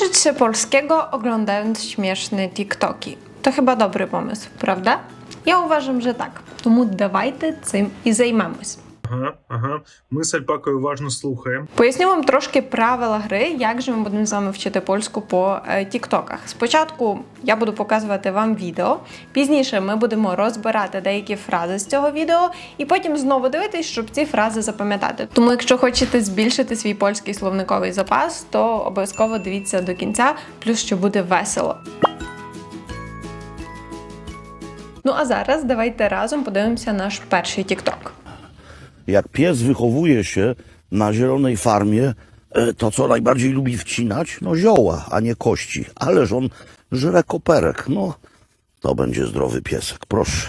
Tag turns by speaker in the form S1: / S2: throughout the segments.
S1: Nauczyć się polskiego oglądając śmieszne TikToki. To chyba dobry pomysł, prawda? Ja uważam, że tak. To mu dawajcie tym i zajmamy się.
S2: Ага, ага. Ми з Альпакою уважно слухаємо.
S1: Поясню вам трошки правила гри, як же ми будемо з вами вчити польську по е, тіктоках. Спочатку я буду показувати вам відео, пізніше ми будемо розбирати деякі фрази з цього відео, і потім знову дивитись, щоб ці фрази запам'ятати. Тому, якщо хочете збільшити свій польський словниковий запас, то обов'язково дивіться до кінця, плюс що буде весело. Ну а зараз давайте разом подивимося наш перший тікток.
S3: Jak pies wychowuje się na zielonej farmie, e, to co najbardziej lubi wcinać? No zioła, a nie kości. Ależ on żre koperek. No, to będzie zdrowy piesek, proszę.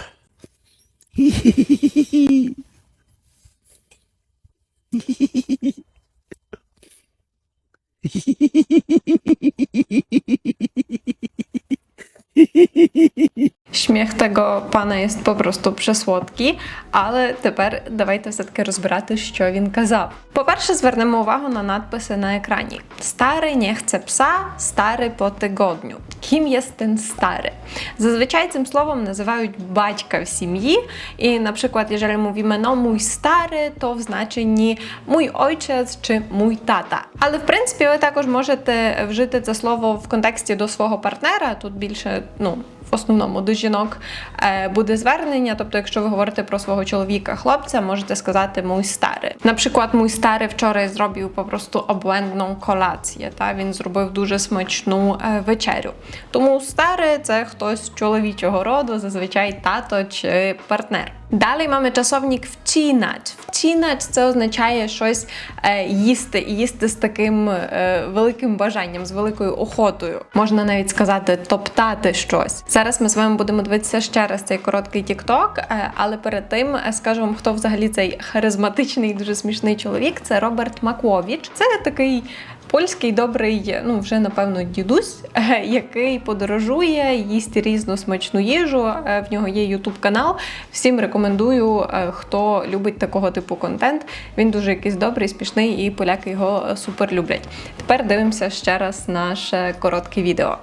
S1: Śmiech tego pana jest po prostu przesłodki, але тепер давайте все-таки розбирати, що він казав. По-перше, звернемо увагу на надписи на екрані: Старий nie chce psa, старий по тигодню. Ким є ten stary? Зазвичай цим словом називають батька в сім'ї. І, наприклад, jeżeli mówimy no mój stary, то в значенні mój ojciec чи mój tata. Але в принципі ви також можете вжити це слово в контексті до свого партнера. Тут більше, ну. Основному до жінок е, буде звернення. Тобто, якщо ви говорите про свого чоловіка, хлопця, можете сказати мій старий. Наприклад, мій старий вчора зробив попросту облендну колацію. Та він зробив дуже смачну е, вечерю. Тому старий це хтось чоловічого роду, зазвичай тато чи партнер. Далі mamy czasownik wcinać. Wcinać це означає щось е, їсти і їсти з таким е, великим бажанням, з великою охотою. Можна навіть сказати топтати щось. Зараз ми з вами будемо дивитися ще раз цей короткий тікток, е, але перед тим е, скажу вам, хто взагалі цей харизматичний, дуже смішний чоловік. Це Роберт Маковіч. Це такий Польський добрий, ну вже напевно дідусь, е, який подорожує, їсть різну смачну їжу. В нього є ютуб канал. Всім рекомендую, хто любить такого типу контент. Він дуже якийсь добрий, смішний, і поляки його супер люблять. Тепер дивимося ще раз наше коротке відео.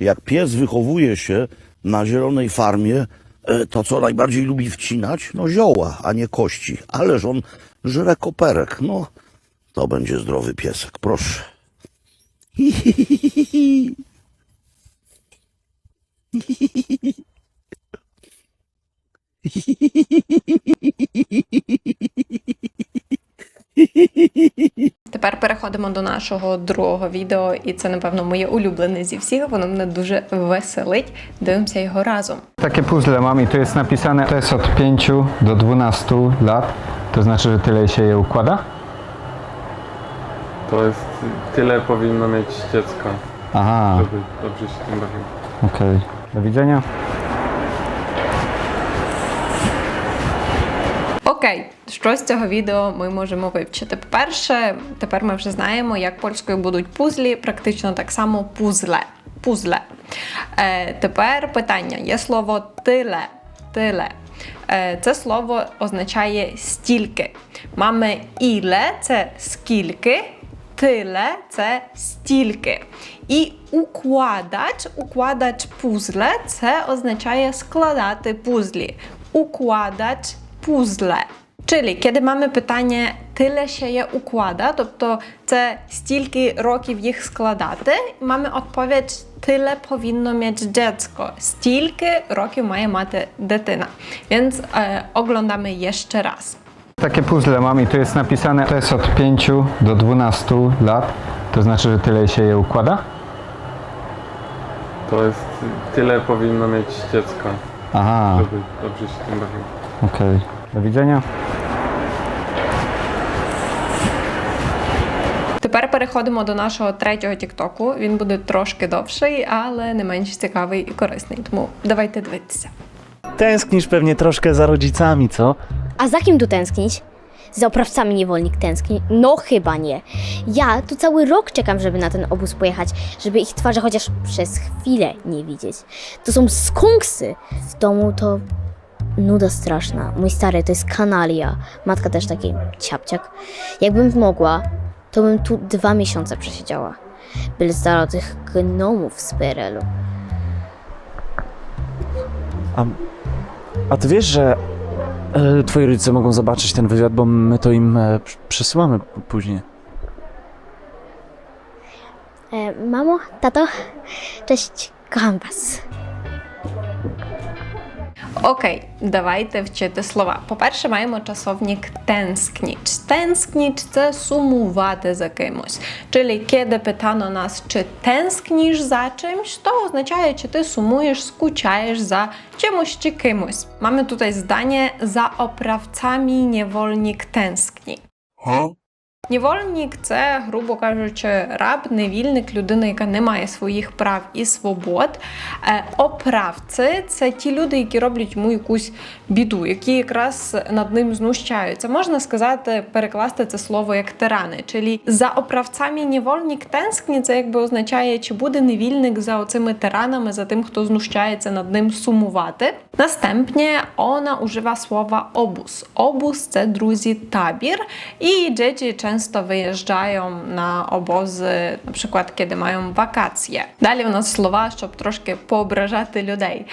S3: Jak pies wychowuje się na zielonej farmie, e, to co najbardziej lubi wcinać? No zioła, a nie kości. Ależ on żre koperek. No, to będzie zdrowy piesek, proszę.
S1: Тепер переходимо до нашого другого відео, і це, напевно, моє улюблене зі всіх. Воно мене дуже веселить. Дивимося його разом.
S4: Takie puzzle mam i tu jest napisane, to jest od 5 do 12 lat. To znaczy, że tyle się je układa?
S5: To jest tyle powinno mieć dziecko,
S4: Aha,
S5: żeby dobrze się tym bawiło.
S4: okej. Do widzenia.
S1: Окей, що з цього відео ми можемо вивчити? По-перше, тепер ми вже знаємо, як польською будуть пузлі, практично так само пузле. Пузле. Е, тепер питання: є слово тиле. Тиле. Е, це слово означає стільки. Маме іле це скільки. Tyle це стільки. І укладач, укладач пузле це означає складати пузлі. Укладач puzzle. Czyli kiedy mamy pytanie, tyle się je układa, тобто це стільки років їх складати, mamy odpowiedź tyle powinno mieć dziecko, стільки років має мати дитина. Więc e, oglądamy jeszcze raz.
S4: Takie puzzle mam i tu jest napisane, to jest od 5 do 12 lat. To znaczy, że tyle się je układa?
S5: To jest tyle powinno mieć dziecko,
S4: Aha,
S5: żeby dobrze się tym bawiło.
S4: okej. Do widzenia.
S1: Тепер переходимо до нашого третього тіктоку. Він буде трошки довший, але не менш цікавий і корисний. Тому давайте дивитися.
S6: Tęsknisz pewnie troszkę za rodzicami, co?
S7: A za kim tu tęsknić? Za oprawcami niewolnik tęskni? No chyba nie. Ja tu cały rok czekam, żeby na ten obóz pojechać, żeby ich twarzy chociaż przez chwilę nie widzieć. To są skunksy. W domu to nuda straszna. Mój stary to jest kanalia. Matka też taki ciapciak. Jakbym mogła, to bym tu dwa miesiące przesiedziała. Byle z dala od tych gnomów z PRL-u.
S6: A, a ty wiesz, że e, twoi rodzice mogą zobaczyć ten wywiad, bo my to im e, pr- przesyłamy p- później.
S7: E, mamo, tato, cześć, kocham was.
S1: Окей, давайте вчити слова. По-перше, маємо часовник tęsknić. Tęsknić – це сумувати за кимось. Czyli kiedy pytano nas, czy tęsknisz za czymś, to означає, чи ти сумуєш, скучаєш за чимось чи кимось. Mamy tutaj zdanie za oprawcami niewolnik tęskni. Нівольник це, грубо кажучи, раб, невільник, людина, яка не має своїх прав і свобод. Е, Оправці це ті люди, які роблять йому якусь біду, які якраз над ним знущаються. Можна сказати, перекласти це слово як тирани. Czyli за оправцями нівольник тенскні, це якби означає, чи буде невільник за оцими тиранами, за тим, хто знущається над ним сумувати. Następnie ona używa słowa obóz. Obóz це друзі табір, і dzieci często wyjeżdżają na obozy, na przykład kiedy mają. Далі у нас слова, щоб трошки поображати людей.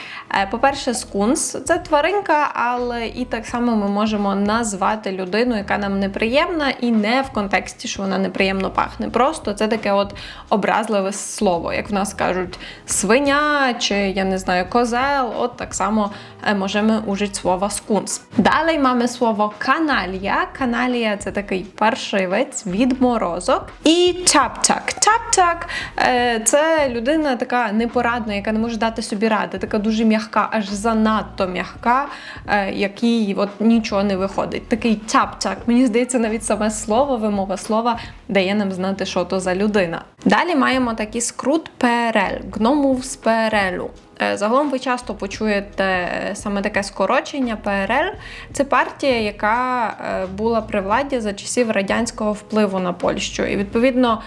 S1: По-перше, скунс це тваринка, але і так само ми можемо назвати людину, яка нам неприємна, і не в контексті, що вона неприємно пахне. Просто це таке от образливе слово, як в нас кажуть свиня чи я не знаю козел. От так само можемо ужити слово скунс. Далі маємо слово каналія. Каналія це такий паршивець, відморозок. І чапчак. Чапчак е, це людина така непорадна, яка не може дати собі ради, така дуже м'яка, аж занадто м'яка, е, якій от нічого не виходить. Такий чапчак. Мені здається, навіть саме слово, вимова слова дає нам знати, що то за людина. Далі маємо такий скрут ПРЛ, гномов з ПРЛу. Е, Загалом ви часто почуєте е, саме таке скорочення ПРЛ. Це партія, яка е, була при владі за часів радянського впливу на Польщу. І відповідно,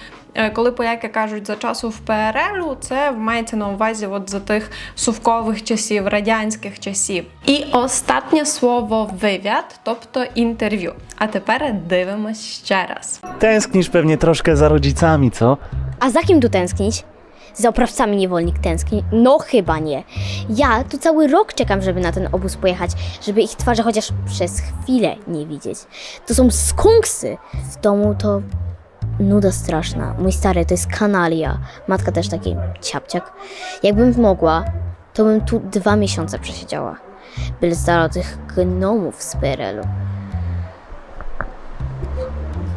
S1: коли поляки кажуть за часу в ПРЛ, це мається на увазі от за тих сувкових часів, радянських часів. І останнє слово вивід, тобто інтерв'ю. А тепер дивимось ще раз.
S6: Tęsknisz pewnie troszkę za rodzicami, co?
S7: A za kim tu tęsknić? Za oprawcami niewolnik tęskni? No chyba nie. Ja tu cały rok czekam, żeby na ten obóz pojechać, żeby ich twarze chociaż przez chwilę nie widzieć. To są skunksy. W domu to nuda straszna. Mój stary to jest kanalia. Matka też taki ciapciak. Jakbym mogła, to bym tu dwa miesiące przesiedziała. Byle z tych gnomów z PRL-u.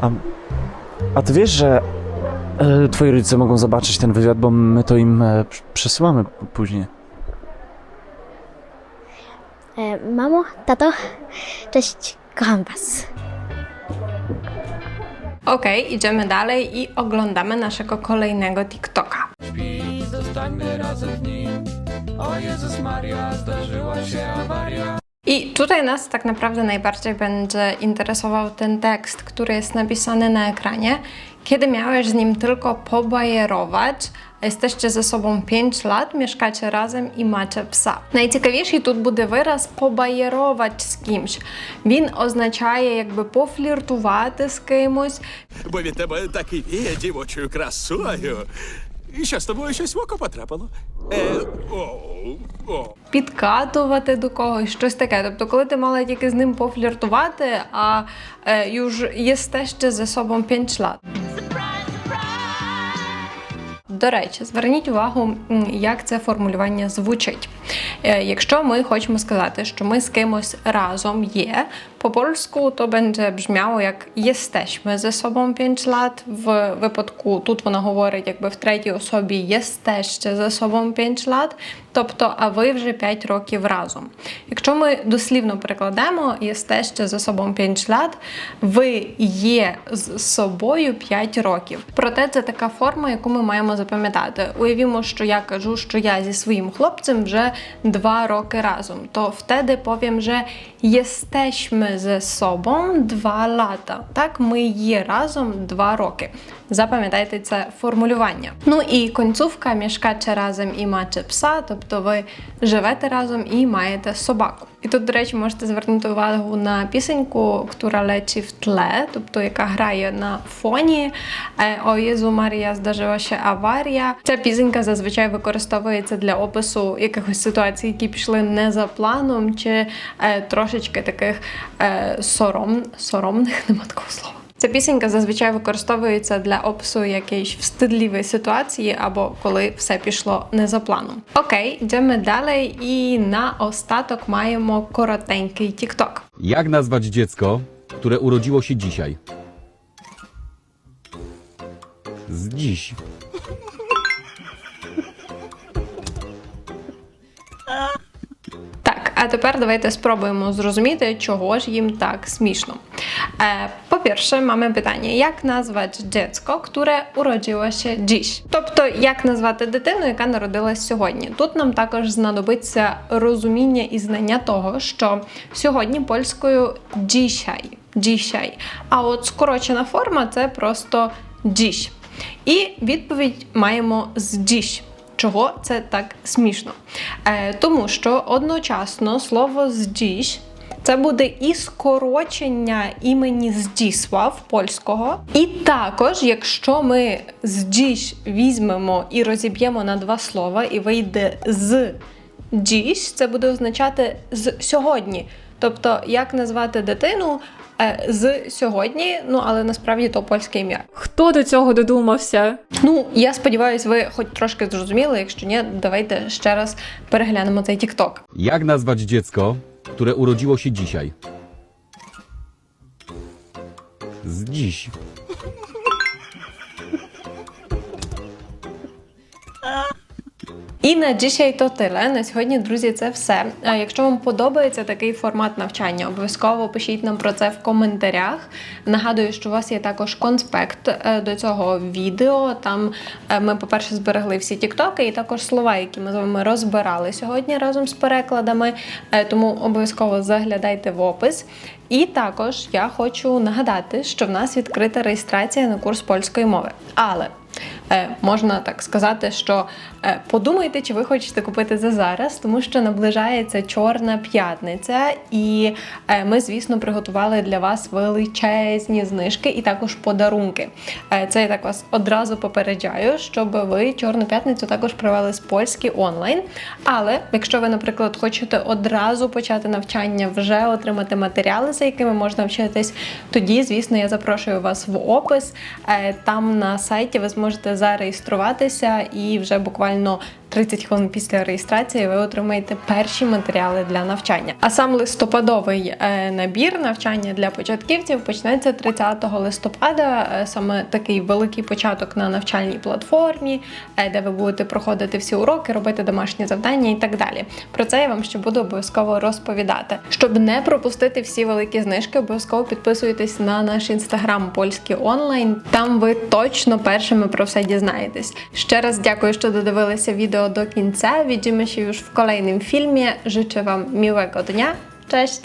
S6: A, a ty wiesz, że twoi rodzice mogą zobaczyć ten wywiad, bo my to im e, pr- przesyłamy później.
S7: E, mamo, tato, cześć, kocham was.
S1: Okej, idziemy dalej i oglądamy naszego kolejnego TikToka. I tutaj nas tak naprawdę najbardziej będzie interesował ten tekst, który jest napisany na ekranie. Kiedy miałeś z nim tylko pobajerować, jesteście ze sobą 5 lat, mieszkacie razem і macie psa. Найцікавіший тут буде вираз побаєровать з кимсь. Він означає якби пофліртувати з кимось,
S8: Бо від тебе такий віє дівочою красою. І що з тобою щось в око потрапило? Е, о, о.
S1: підкатувати до когось, щось таке. Тобто, коли ти мала тільки з ним пофліртувати, а е, юж єсте ще за sobą 5 lat. До речі, зверніть увагу, як це формулювання звучить. Е, Якщо ми хочемо сказати, що ми з кимось разом є, по польську то буде бжмяло як «єстечми за собою 5 лат. В випадку тут вона говорить якби в третій особі jesteście за собою 5 lat, тобто а ви вже 5 років разом. Якщо ми дослівно перекладемо jesteście ze sobą 5 lat, ви є з собою 5 років. Проте це така форма, яку ми маємо запам'ятати. Уявімо, що я кажу, що я зі своїм хлопцем вже 2 роки разом. То wtedy powiem, że jesteśmy ze sobą 2 lata. Так, ми є разом 2 роки. Запам'ятайте це формулювання. Ну і концовка мішкаче разом і маче пса, тобто ви живете разом і маєте собаку. І тут, до речі, можете звернути увагу на пісеньку, яка лечі в тле, тобто яка грає на фоні. Е, О Єзу Марія здарила ще аварія. Ця пісенька зазвичай використовується для опису якихось ситуацій, які пішли не за планом, чи е, трошечки таких е, сором, соромних, нема такого слова. Ця пісенька зазвичай використовується для опису якоїсь встидливої ситуації або коли все пішло не за планом. Окей, йдемо далі. І на остаток маємо коротенький тікток.
S9: Jak nazwać dziecko, które urodziło się dzisiaj? Z dziś.
S1: Так, а тепер давайте спробуємо зрозуміти, чого ж їм так смішно. Е, по-перше, mamy питання: як назвати dziecko, które urodziło się dziś? Тобто, як назвати дитину, яка народилась сьогодні? Тут нам також знадобиться розуміння і знання того, що сьогодні польською dzisiaj, dzisiaj. А от скорочена форма це просто dziś. І відповідь маємо з dziś. Чого це так смішно? Е, тому що одночасно слово «здіж» це буде і скорочення імені Здісław польського. І також, якщо ми «здіж» візьмемо і розіб'ємо на два слова, і вийде з «діж», це буде означати з сьогодні. Тобто, як назвати дитину е, з сьогодні, ну але насправді то польське ім'я.
S10: Хто до цього додумався?
S1: Ну, я сподіваюся, ви хоч трошки зрозуміли. Якщо ні, давайте ще раз переглянемо цей TikTok.
S9: Jak nazwać dziecko, które urodziło się dzisiaj? Z dziś.
S1: І на dzisiaj то тиле. На сьогодні, друзі, це все. А Якщо вам подобається такий формат навчання, обов'язково пишіть нам про це в коментарях. Нагадую, що у вас є також конспект е, до цього відео. Там е, ми, по-перше, зберегли всі тіктоки і також слова, які ми з вами розбирали сьогодні разом з перекладами. Е, Тому обов'язково заглядайте в опис. І також я хочу нагадати, що в нас відкрита реєстрація на курс польської мови. Але Е, можна так сказати, що е, подумайте, чи ви хочете купити це зараз, тому що наближається Чорна п'ятниця, і е, ми, звісно, приготували для вас величезні знижки і також подарунки. Е, це я так вас одразу попереджаю, щоб ви Чорну п'ятницю також провели з польський онлайн. Але якщо ви, наприклад, хочете одразу почати навчання, вже отримати матеріали, за якими можна вчитись, тоді, звісно, я запрошую вас в опис. Е, Там на сайті ви зможете зареєструватися і вже буквально 30 хвилин після реєстрації ви отримаєте перші матеріали для навчання. А сам листопадовий е, набір навчання для початківців почнеться 30 листопада. Е, Саме такий великий початок на навчальній платформі, е, де ви будете проходити всі уроки, робити домашні завдання і так далі. Про це я вам ще буду обов'язково розповідати. Щоб не пропустити всі великі знижки, обов'язково підписуйтесь на наш інстаграм польський онлайн. Там ви точно першими про все дізнаєтесь. Ще раз дякую, що додивилися відео do końca. Widzimy się już w kolejnym filmie. Życzę Wam miłego dnia. Cześć!